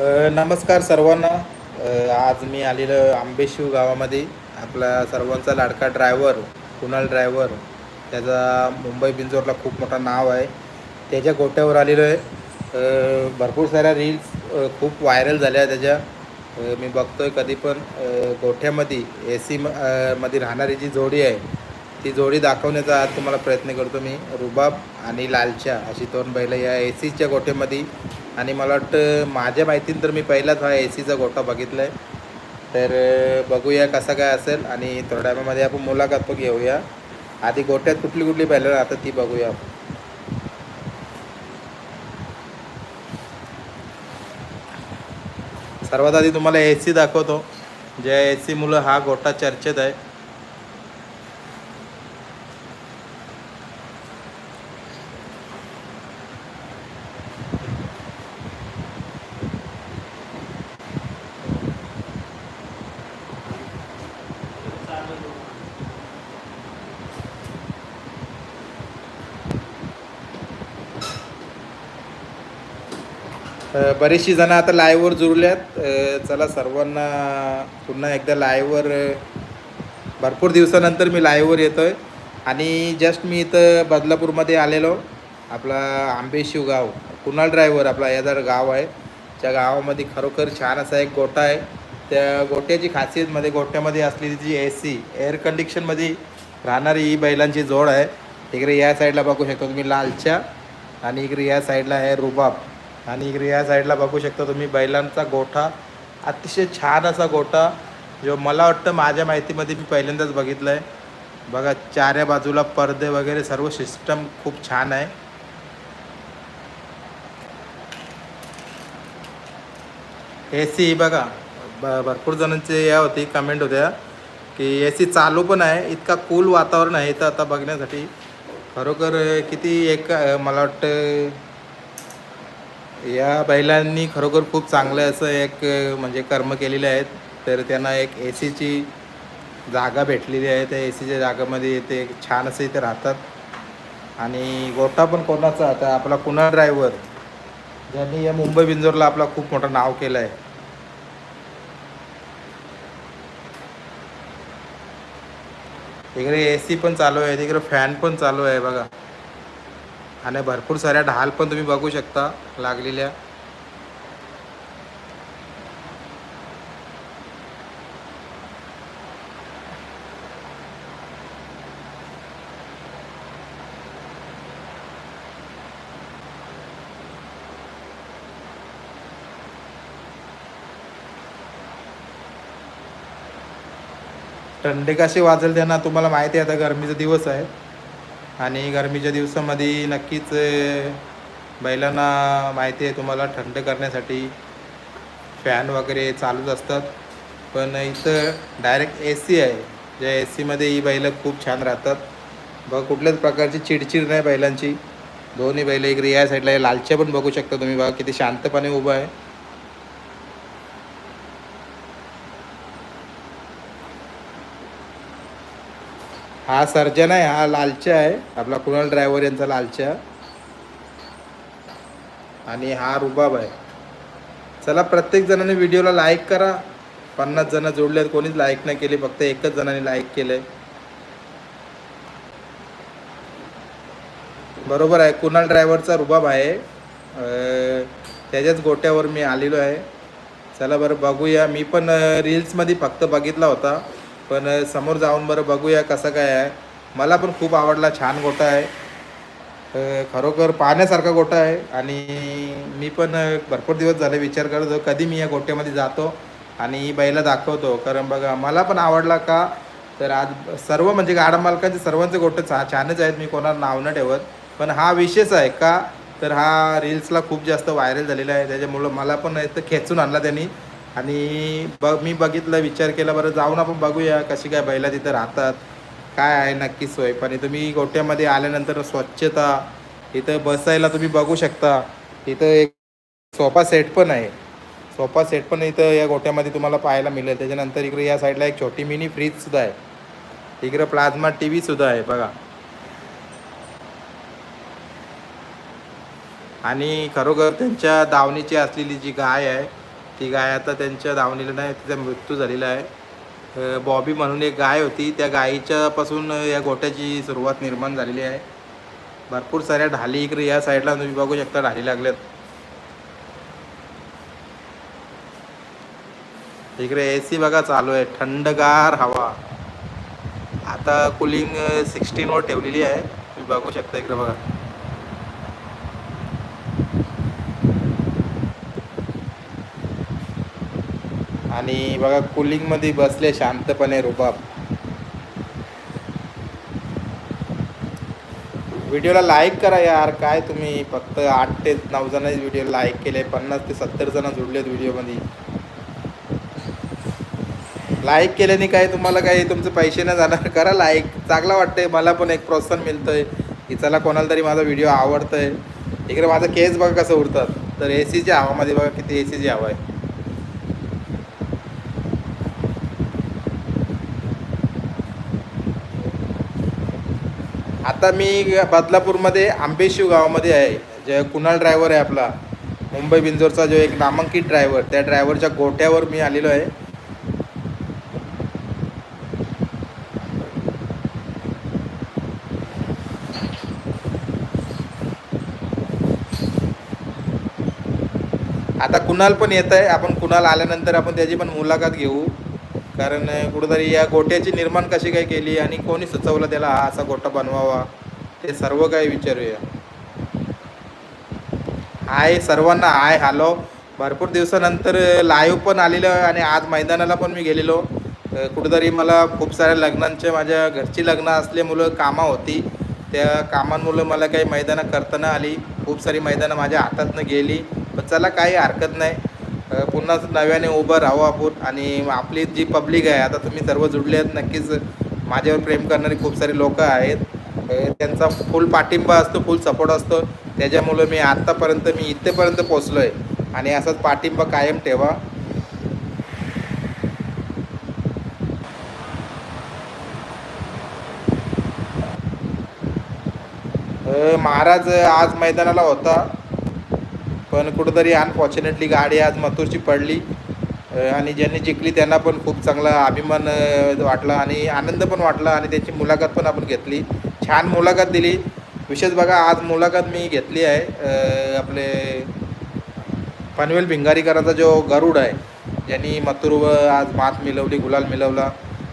नमस्कार सर्वांना. आज मी आलेलो आंबेशिव गावामध्ये. आपला सर्वांचा लाडका ड्रायव्हर कुणाल ड्रायव्हर त्याचा मुंबई बिंजोरला खूप मोठं नाव आहे. त्याच्या गोट्यावर आलेलो आहे. भरपूर साऱ्या रील्स खूप व्हायरल झाल्या त्याच्या. मी बघतो आहे कधी पण. गोठ्यामध्ये ए सी मध्ये राहणारी जी जोडी आहे ती जोडी दाखवण्याचा आज तुम्हाला प्रयत्न करतो मी. रुबाब आणि लालच्या अशी दोन बैलं या ए सीच्या गोठ्यामध्ये आणि मला वाटतं माझ्या माहितीनं तर मी पहिलाच हा ए सीचा गोठा बघितला आहे तर बघूया कसा काय असेल आणि थोड्या टायमामध्ये आपण मुलाखत पण घेऊया. आधी गोठ्यात कुठली कुठली बैलं आता ती बघूया आपण. सर्वात आधी तुम्हाला ए सी दाखवतो. ज्या ए सी मुलं हा गोठा चर्चेत आहे. बरीचशी जणं आता लाईव्हवर जुळल्यात. चला सर्वांना पुन्हा एकदा लाईव्हवर भरपूर दिवसानंतर मी लाईव्हवर येतो आहे आणि जस्ट मी इथं बदलापूरमध्ये आलेलो. आपला आंबेशिव गाव कुणाल ड्रायव्हर आपला येदार गाव आहे. त्या गावामध्ये खरोखर छान असा एक गोठा आहे. त्या गोट्याची खासियतमध्ये गोट्यामध्ये असलेली जी ए सी एअर कंडिक्शनमध्ये राहणारी ही बैलांची जोड आहे. इकडे या साईडला बघू शकतो तुम्ही लालच्या आणि इकडे या साईडला आहे रुबाब. आणि इकडे या साईडला बघू शकता तुम्ही बैलांचा गोठा. अतिशय छान असा गोठा जो मला वाटतं माझ्या माहितीमध्ये मी पहिल्यांदाच बघितलं आहे बघा चाऱ्या बाजूला पडदे वगैरे सर्व सिस्टम खूप छान आहे. ए सी बघा ब भरपूर जणांचे या होती कमेंट होत्या की ए सी चालू पण आहे इतका कूल वातावरण आहे इथं आता बघण्यासाठी. खरोखर किती एक मला वाटतं या बैलांनी खरोखर खूप चांगलं असं एक म्हणजे कर्म केलेले आहेत. तर त्यांना एक ए सीची जागा भेटलेली आहे. त्या ए सीच्या जागामध्ये ते छान असं इथे राहतात. आणि गोठा पण कोणाचा? आता आपला कुणा ड्रायव्हर ज्यांनी या मुंबई बिंजोरला आपला खूप मोठं नाव केलं आहे इकडे ए सी पण चालू आहे. तिकडे फॅन पण चालू आहे बघा. आणि भरपूर साऱ्या ढाल पण तुम्ही बघू शकता लागलेल्या. थंडी कशी वाजेल त्यांना तुम्हाला माहिती आहे आता गरमीचा दिवस आहे. आणि गरमीच्या दिवसामध्ये नक्कीच बैलांना माहिती आहे तुम्हाला थंड करण्यासाठी. फॅन वगैरे चालूच असतात. पण इथं डायरेक्ट ए सी आहे. ज्या ए सीमध्ये ही बैलं खूप छान राहतात. बघा कुठल्याच प्रकारची चिडचिड नाही बैलांची. दोन्ही बैल इकडे या साईडला लालच्या पण बघू शकता तुम्ही. बघा किती शांतपणे उभं आहे. हा सर्जन आहे हा लालच्या आहे. आपला कुणाल ड्रायव्हर यांचा लालच्या. आणि हा रुबाब आहे. चला प्रत्येक जणांनी व्हिडिओला लाईक करा. पन्नास जण आहेत कोणीच लाईक नाही केली फक्त एकच जणांनी लाईक केले बरोबर आहे कुणाल ड्रायव्हरचा रुबाब आहे. त्याच्याच गोट्यावर मी आलेलो आहे. चला बरं बघूया. मी पण रील्समध्ये फक्त बघितला होता. पण समोर जाऊन बरं बघूया कसं काय आहे. मला पण खूप आवडला छान गोटा आहे. खरोखर पाहण्यासारखा गोटा आहे. आणि मी पण भरपूर दिवस झाले विचार करतो कधी मी या गोट्यामध्ये जातो आणि बैला दाखवतो. कारण बघा मला पण आवडला का तर आज सर्व म्हणजे गाडा मालकाचे सर्वांचे गोटे छा छानच आहेत. मी कोणाला नाव न ठेवत. पण हा विशेष आहे का तर हा रील्सला खूप जास्त व्हायरल झालेला आहे. त्याच्यामुळं मला पण इथं खेचून आणला त्यांनी. आणि ब मी बघितलं विचार केला बरं जाऊन आपण बघूया कशी काय बैला तिथं राहतात. काय आहे नक्की सोय. पण तुम्ही गोट्यामध्ये आल्यानंतर स्वच्छता इथं बसायला तुम्ही बघू शकता. इथं एक सोफा सेट पण आहे. सोफा सेट पण इथं या गोट्यामध्ये तुम्हाला पाहायला मिळेल. त्याच्यानंतर इकडे या साईडला एक छोटी मिनी फ्रीजसुद्धा आहे. इकडं प्लाझ्मा टी व्हीसुद्धा आहे बघा. आणि खरोखर त्यांच्या दावणीची असलेली जी गाय आहे ती गाय आता त्यांच्या दावणीला नाही तिचा मृत्यू झालेला आहे. बॉबी म्हणून एक गाय होती. त्या गायीच्यापासून या गोट्याची सुरुवात निर्माण झालेली आहे. भरपूर साऱ्या ढाली इकडे या साईडला तुम्ही बघू शकता ढाली लागल्यात. इकडे ए सी बघा चालू आहे. थंडगार हवा. आता कुलिंग सिक्स्टीनवर ठेवलेली आहे. तुम्ही बघू शकता इकडे बघा. आणि बघा कुलिंगमध्ये बसले शांतपणे रुबाब. व्हिडिओला लाईक करा यार. काय तुम्ही फक्त आठ ते नऊ जण व्हिडिओ लाईक केले पन्नास ते सत्तर जण जुडलेत व्हिडिओमध्ये. लाईक केल्याने काय तुम्हाला काही तुमचे पैसे नाही जाणार? करा लाईक चांगलं वाटतंय मला पण एक प्रोत्साहन मिळतंय. की चला कोणाला तरी माझा व्हिडिओ आवडतंय. इकडे माझं केस बघा कसं उरतात तर ए सीच्या हवामध्ये बघा किती ए सीची हवा आहे. आता मी बदलापूरमध्ये आंबेशिव गावामध्ये आहे. जे कुणाल ड्रायव्हर आहे आपला. मुंबई बिंजोरचा जो एक नामांकित ड्रायव्हर त्या ड्रायव्हरच्या गोट्यावर मी आलेलो आहे. आता कुणाल पण येत आहे. आपण कुणाल आल्यानंतर आपण त्याची पण मुलाखत घेऊ. कारण कुठंतरी या गोट्याची निर्माण कशी काय केली आणि कोणी सुचवलं त्याला हा असा गोटा बनवावा? ते सर्व काही विचारूया. हाय सर्वांना हाय हॅलो. भरपूर दिवसानंतर लाईव्ह पण आलेलं आणि आज मैदानाला पण मी गेलेलो. कुठेतरी कुठंतरी मला खूप साऱ्या लग्नांच्या माझ्या घरची लग्न असल्यामुळं कामं होती. त्या कामांमुळं मला काही मैदानं करताना आली. खूप सारी मैदानं माझ्या हातातनं गेली. पण चला काही हरकत नाही. पुन्हा नव्याने उभं राहू आपण आणि आपली जी पब्लिक आहे आता तुम्ही सर्व जुडले आहेत नक्कीच माझ्यावर प्रेम करणारी खूप सारे लोक आहेत. त्यांचा फुल पाठिंबा असतो फुल सपोर्ट असतो. त्याच्यामुळं मी आत्तापर्यंत मी इथेपर्यंत पोचलो आहे आणि असाच पाठिंबा कायम ठेवा. महाराज आज मैदानाला होता. पण कुठंतरी अनफॉर्च्युनेटली गाडी आज मथुरची पडली. आणि ज्यांनी जिंकली त्यांना पण खूप चांगला अभिमान वाटला आणि आनंद पण वाटला आणि त्याची मुलाखत पण आपण घेतली. छान मुलाखत दिली. विशेष बघा आज मुलाखत मी घेतली आहे आपले पनवेल भिंगारीकरांचा जो गरुड आहे ज्यांनी मथुरवर आज मात मिळवली गुलाल मिळवला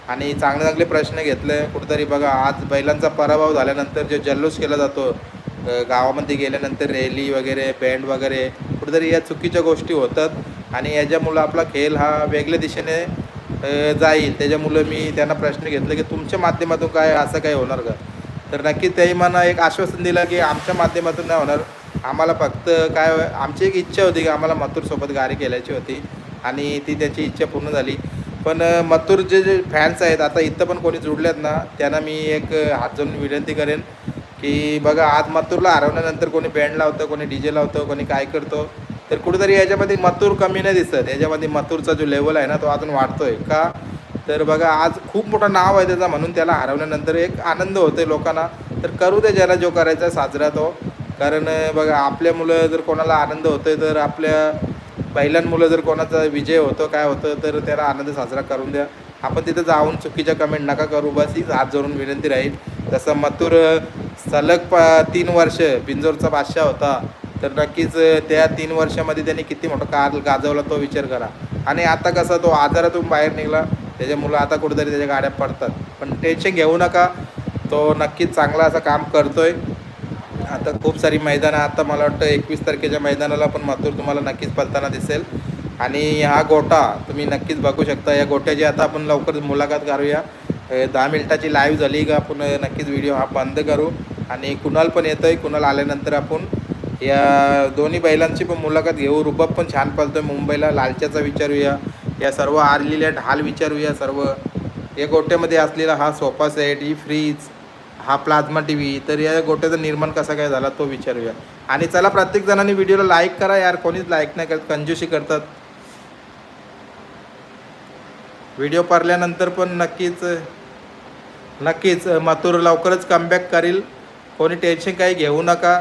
आणि चांगले चांगले प्रश्न घेतले. कुठेतरी बघा आज बैलांचा पराभव झाल्यानंतर जो जल्लोष केला जातो गावामध्ये गेल्यानंतर रॅली वगैरे बँड वगैरे कुठेतरी या चुकीच्या गोष्टी होतात. आणि याच्यामुळं आपला खेळ हा वेगळ्या दिशेने जाईल. त्याच्यामुळं मी त्यांना प्रश्न घेतले की तुमच्या माध्यमातून काय असं काय होणार का? तर नक्की त्याही मला एक आश्वासन दिलं की आमच्या माध्यमातून नाही होणार. आम्हाला फक्त काय आमची एक इच्छा होती की आम्हाला मथुरसोबत गाडी केल्याची होती. आणि ती त्याची इच्छा पूर्ण झाली. पण मथुर जे जे फॅन्स आहेत आता इथं पण कोणी जुडलेत ना त्यांना मी एक हात जोडून विनंती करेन. की बघा आज मथुरला हरवल्यानंतर कोणी बँड लावतं कोणी डी जे लावतं कोणी काय करतो तर कुठेतरी याच्यामध्ये मथुर कमी नाही दिसत. याच्यामध्ये मथुरचा जो लेवल आहे ना तो अजून वाढतोय. का? तर बघा आज खूप मोठं नाव आहे त्याचा म्हणून त्याला हरवल्यानंतर एक आनंद होतोय लोकांना. तर करू दे ज्याला जो करायचा साजरा तो. कारण बघा आपल्या मुलं जर कोणाला आनंद होतोय तर आपल्या मुलं जर कोणाचा विजय होतो काय होतं तर त्याला आनंद साजरा करून द्या. आपण तिथं जाऊन चुकीच्या कमेंट नका करू बस हीच हात जोडून विनंती राहील. जसं मथुर सलग प तीन वर्ष बिंजोरचा बादशाह होता. तर नक्कीच त्या तीन वर्षामध्ये त्यांनी किती मोठा कार गाजवला तो विचार करा. आणि आता कसं तो आजारातून बाहेर निघाला त्याच्यामुळं आता कुठेतरी त्याच्या गाड्या पडतात. पण टेन्शन घेऊ नका. तो नक्कीच चांगला असं काम करतोय. आता खूप सारी मैदानं आता मला वाटतं एकवीस तारखेच्या मैदानाला पण मथुर तुम्हाला नक्कीच पळताना दिसेल. आणि हा गोटा तुम्ही नक्कीच बघू शकता. या गोट्याची आता आपण लवकर मुलाखत करूया. दहा मिनिटाची लाईव्ह झाली का आपण नक्कीच व्हिडिओ हा बंद करू. आणि कुणाल पण येतोय कुणाल आल्यानंतर आपण या दोन्ही बैलांची पण मुलाखत घेऊ. रुबाब पण छान पळतोय मुंबईला लालच्याचा विचारूया. या सर्व आरलेल्या ढाल विचारूया सर्व. या गोट्यामध्ये असलेला हा सोफा सेट ही फ्रीज हा प्लाझ्मा टी व्ही तर या गोट्याचा निर्माण कसा काय झाला तो विचारूया. आणि चला प्रत्येक जणांनी व्हिडिओला लाईक करा यार कोणीच लाईक नाही करत कंजूशी करतात. व्हिडिओ पारल्यानंतर पण नक्कीच नक्कीच मातूर लवकरच कमबॅक करील. कोणी टेन्शन काही घेऊ नका.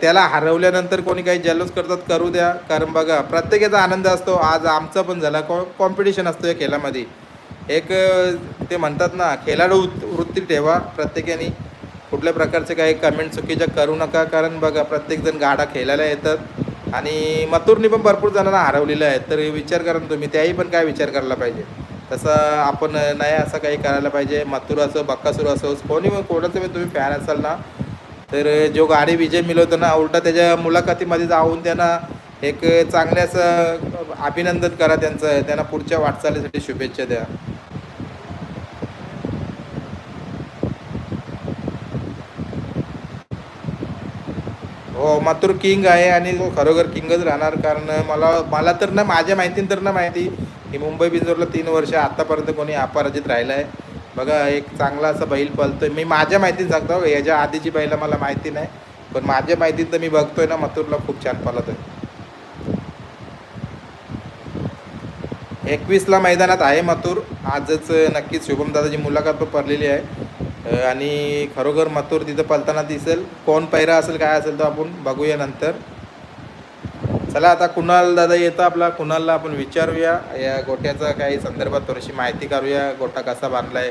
त्याला हरवल्यानंतर कोणी काही जल्लोष करतात करू द्या. कारण बघा प्रत्येकाचा आनंद असतो. आज आमचा पण झाला. कॉ कॉम्पिटिशन असतो या खेळामध्ये. एक ते म्हणतात ना खेळाडू वृत्ती ठेवा प्रत्येकाने. कुठल्या प्रकारचे काही कमेंट चुकीच्या करू नका. कारण बघा प्रत्येकजण गाडा खेळायला येतात. आणि मथुरनी पण भरपूर जणांना हरवलेलं आहे. तर विचार करा ना तुम्ही. त्याही पण काय विचार करायला पाहिजे? तसं आपण नाही असं काही करायला पाहिजे. मथुर असो बक्कासूर असो कोणी कोणाचं पण तुम्ही फॅन असाल ना तर जो गाडी विजय मिळवतो ना उलटा त्याच्या मुलाखतीमध्ये जाऊन त्यांना एक चांगल्याचं अभिनंदन करा त्यांचं त्यांना पुढच्या वाटचालीसाठी शुभेच्छा द्या. हो मातूर किंग आहे आणि तो खरोखर किंगच राहणार. कारण मला मला तर ना माझ्या माहितीनं तर ना माहिती की मुंबई बिंजोरला तीन वर्ष आतापर्यंत कोणी अपराजित राहिलं आहे बघा एक चांगला असा बैल पळतोय. मी माझ्या माहितीनं सांगतो याच्या आधीची बैला मला माहिती नाही. पण माझ्या माहितीनं तर मी बघतोय ना मथुरला खूप छान पळत आहे एकवीसला मैदानात आहे मथुर आजच नक्कीच शुभम दादाची मुलाखत पण पडलेली आहे. आणि खरोखर मथुर तिथं पलताना दिसेल. कोण पैरा असेल काय असेल तो आपण बघूया नंतर. चला आता कुणाल दादा येतं आपला. कुणालला आपण विचारूया. या गोट्याचा काही संदर्भात थोडीशी माहिती करूया. गोटा कसा बांधलाय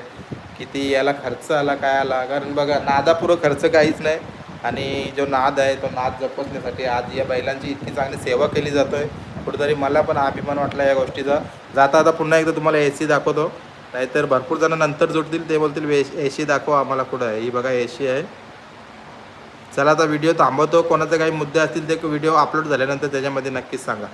किती याला खर्च आला काय आला. कारण बघा नादापुरं खर्च काहीच नाही. आणि जो नाद आहे तो नाद जपसण्यासाठी आज या बैलांची इतकी चांगली सेवा केली जातोय. कुठेतरी मला पण अभिमान वाटला या गोष्टीचा. जाता आता पुन्हा एकदा तुम्हाला ए सी दाखवतो. नाहीतर भरपूर जण नंतर जोडतील ते बोलतील ए सी दाखवा आम्हाला कुठं आहे. ही बघा ए सी आहे. चला आता व्हिडिओ थांबवतो. कोणाचे काही मुद्दे असतील ते व्हिडिओ अपलोड झाल्यानंतर त्याच्यामध्ये नक्कीच सांगा.